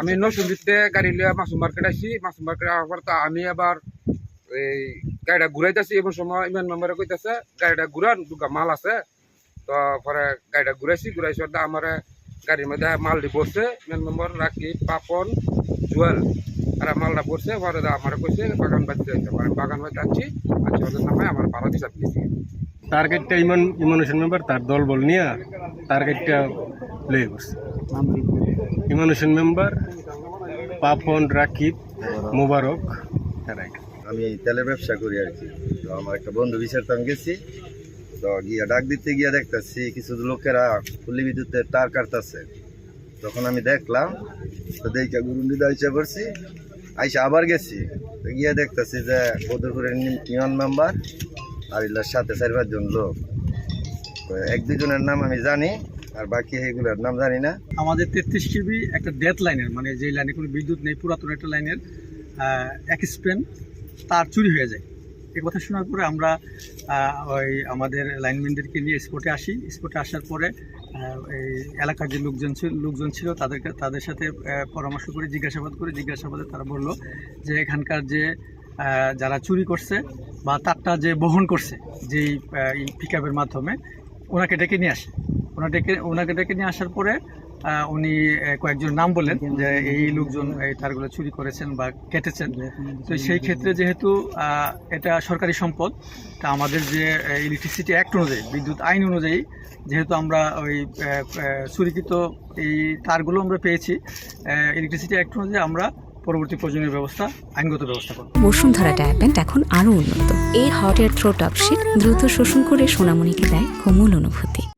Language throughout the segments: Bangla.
আমি নসুন্দিতে গাড়ি লিয়ে মাসুম মার্কেট আসি মাসুম মার্কেট আসার পর আমি আবার এই গাড়িটা ঘুরাইতেছি এমন সময় ইমান মেম্বারে কইতেছে গাড়িটা ঘুরান দুগা মাল আছে। তো পরে গাড়িটা ঘুরাইছি ঘুরাইছি আমার গাড়ির মধ্যে মাল পড়ছে ইমান মেম্বার রাখি পাপন জুয়েল আর মালটা পড়ছে পরে আমার কইছে বাগান বাড়িতে যাইতে বাগান বাড়িতে আছি। ওদের নামে আমার দিশা দিয়েছি টার্গেটটা ইমান ইমানুষের মেম্বার তার দল বল নিয়ে টার্গেটটা লয়ে গেছে ইমানুষের মেম্বার পাপন, রাকিব, মোবারক আমি তেলের ব্যবসা করি আর কি। তো আমার একটা বন্ধু বিচারতে আমি গেছি। তো গিয়া ডাক দিতে গিয়া দেখতেছি, কিছু লোকেরা পল্লী বিদ্যুতের তার কাটতেছে। তখন আমি দেখলাম, তো দেখে গুরুন্ডি দাইচা করছি আইসা আবার গেছি। তো গিয়া দেখতেছি যে বদরপুরের ইউনিয়ন মেম্বার আর এগুলোর সাথে চার পাঁচজন লোক। এক দুজনের নাম আমি জানি, আর বাকি এগুলোর নাম জানি না। আমাদের তেত্রিশ কেবি একটা ডেথ লাইনের মানে যে লাইনে কোনো বিদ্যুৎ নেই, পুরাতন একটা লাইনের এক স্পেন তার চুরি হয়ে যায়। এ কথা শোনার পরে আমরা ওই আমাদের লাইনম্যানদেরকে নিয়ে স্পটে আসি। স্পটে আসার পরে এই এলাকার যে লোকজন ছিল লোকজন ছিল, তাদেরকে, তাদের সাথে পরামর্শ করে, জিজ্ঞাসাবাদ করে, জিজ্ঞাসাবাদে তারা বলল যে এখানকার যে যারা চুরি করছে বা তারটা যে বহন করছে, যেই পিক মাধ্যমে, ওনাকে ডেকে নিয়ে আসে। ওনাকে ডেকে ওনাকে ডেকে নিয়ে আসার পরে উনি কয়েকজন নাম বলেন যে এই লোকজন এই তারগুলো চুরি করেছেন বা কেটেছেন। তো সেই ক্ষেত্রে যেহেতু এটা সরকারি সম্পদ, তা আমাদের যে ইলেকট্রিসিটি অ্যাক্ট অনুযায়ী, বিদ্যুৎ আইন অনুযায়ী, যেহেতু আমরা ওই চুরিকৃত এই তারগুলো আমরা পেয়েছি ইলেকট্রিসিটি অ্যাক্ট অনুযায়ী আমরা পরবর্তী প্রয়োজনীয় ব্যবস্থা, আইনগত ব্যবস্থা করব। বসুন্ধরা ট্যাপেন্ট এখন আরও উন্নত। এই হট এয়ার থ্রো টপ দ্রুত শোষণ করে সোনামণিকে দেয় কোমল অনুভূতি।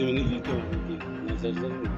Muhtemelen ilk oldu diye. Mesajları mı?